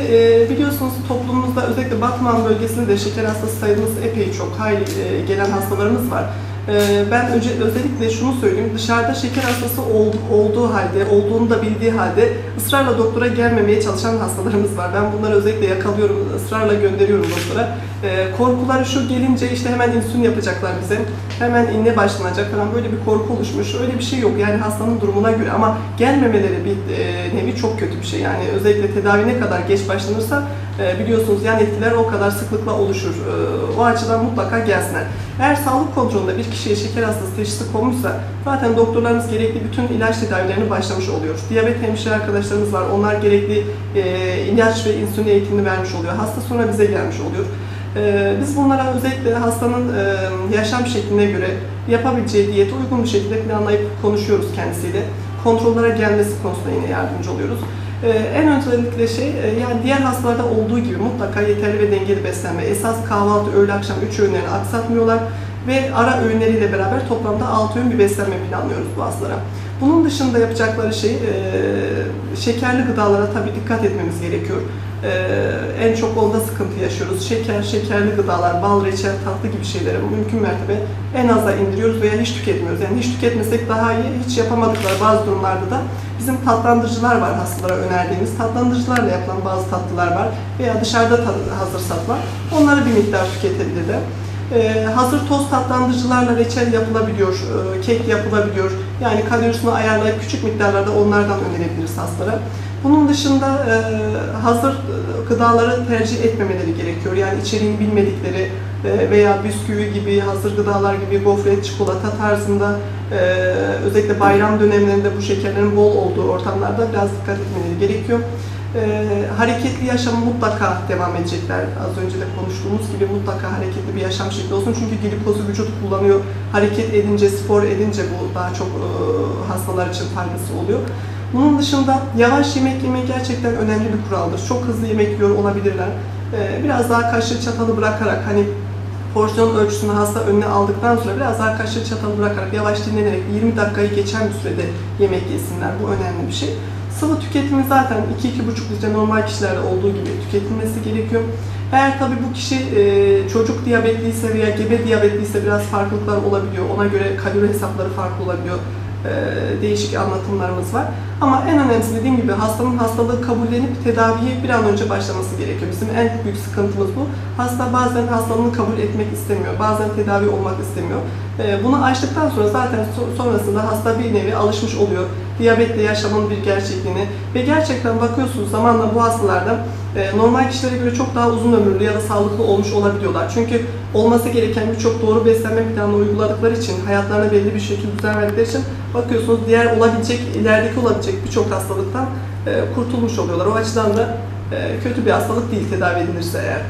e, biliyorsunuz toplumumuzda özellikle Batman bölgesinde de şeker hastası sayımız epey çok. Hayli e, gelen hastalarımız var. E, ben özellikle şunu söyleyeyim. Dışarıda şeker hastası ol- olduğu halde, olduğunu da bildiği halde ısrarla doktora gelmemeye çalışan hastalarımız var. Ben bunları özellikle yakalıyorum, ısrarla gönderiyorum doktora. E, korkuları şu gelince işte hemen insülin yapacaklar bize. Hemen inne başlanacak falan böyle bir korku oluşmuş. Öyle bir şey yok yani hastanın durumuna göre ama gelmemeleri bir e, nevi çok kötü bir şey. Yani özellikle tedavi ne kadar geç başlanırsa biliyorsunuz yan etkiler o kadar sıklıkla oluşur. E, o açıdan mutlaka gelsinler. Eğer sağlık kontrolünde bir kişiye şeker hastası teşhisi konmuşsa zaten doktorlarımız gerekli bütün ilaç tedavilerini başlamış oluyor. Diyabet hemşire arkadaşlarımız var. Onlar gerekli e, ilaç ve insülin eğitimini vermiş oluyor. Hasta sonra bize gelmiş oluyor. Ee, Biz bunlara özellikle hastanın e, yaşam şekline göre yapabileceği diyeti uygun bir şekilde planlayıp konuşuyoruz kendisiyle. Kontrollere gelmesi konusunda yine yardımcı oluyoruz. Ee, En öncelikle şey, e, yani diğer hastalarda olduğu gibi mutlaka yeterli ve dengeli beslenme. Esas kahvaltı, öğle, akşam üç öğünlerini aksatmıyorlar ve ara öğünleriyle beraber toplamda 6 öğün bir beslenme planlıyoruz bu hastalara. Bunun dışında yapacakları şey, şekerli gıdalara tabii dikkat etmemiz gerekiyor. En çok onda sıkıntı yaşıyoruz. Şeker, şekerli gıdalar, bal, reçel, tatlı gibi şeyleri mümkün mertebe en aza indiriyoruz veya hiç tüketmiyoruz. Yani hiç tüketmesek daha iyi, hiç yapamadıkları bazı durumlarda da bizim tatlandırıcılar var hastalara önerdiğimiz. Tatlandırıcılarla yapılan bazı tatlılar var veya dışarıda hazır satılan. Onları bir miktar tüketebilirler. Ee, hazır toz tatlandırıcılarla reçel yapılabiliyor, e, kek yapılabiliyor. Yani kalorisini ayarlayıp küçük miktarlarda onlardan önerebiliriz hastalara. Bunun dışında e, hazır e, gıdaları tercih etmemeleri gerekiyor. Yani içeriğini bilmedikleri veya bisküvi gibi, hazır gıdalar gibi gofret, çikolata tarzında e, özellikle bayram dönemlerinde bu şekerlerin bol olduğu ortamlarda biraz dikkat etmeleri gerekiyor. E, hareketli yaşamı mutlaka devam edecekler. Az önce de konuştuğumuz gibi mutlaka hareketli bir yaşam şekli olsun. Çünkü glikozu vücut kullanıyor. Hareket edince, spor edince bu daha çok e, hastalar için faydası oluyor. Bunun dışında yavaş yemek yemek gerçekten önemli bir kuraldır. Çok hızlı yemek yiyor olabilirler. Ee, Biraz daha kaşığı çatalı bırakarak hani porsiyon ölçüsünü hasta önüne aldıktan sonra biraz daha kaşığı çatalı bırakarak yavaş dinlenerek 20 dakikayı geçen bir sürede yemek yesinler. Bu önemli bir şey. Sıvı tüketimi zaten 2-2,5 litre normal kişilerde olduğu gibi tüketilmesi gerekiyor. Eğer tabii bu kişi e, çocuk diyabetliyse veya gebe diyabetliyse biraz farklılıklar olabiliyor. Ona göre kalori hesapları farklı olabiliyor. E, değişik anlatımlarımız var. Ama en önemlisi dediğim gibi hastanın hastalığı kabullenip tedaviye bir an önce başlaması gerekiyor. Bizim en büyük sıkıntımız bu. Hasta bazen hastalığını kabul etmek istemiyor, bazen tedavi olmak istemiyor. E, Bunu aştıktan sonra zaten so- sonrasında hasta bir nevi alışmış oluyor. Diyabetle yaşamın bir gerçekliğini ve gerçekten bakıyorsunuz zamanla bu hastalarda normal kişilere göre çok daha uzun ömürlü ya da sağlıklı olmuş olabiliyorlar. Çünkü olması gereken birçok doğru beslenme planını uyguladıkları için, hayatlarına belli bir şekilde düzen verdikleri için bakıyorsunuz diğer olabilecek, ilerideki olabilecek birçok hastalıktan e, kurtulmuş oluyorlar. O açıdan da e, kötü bir hastalık değil tedavi edilirse eğer.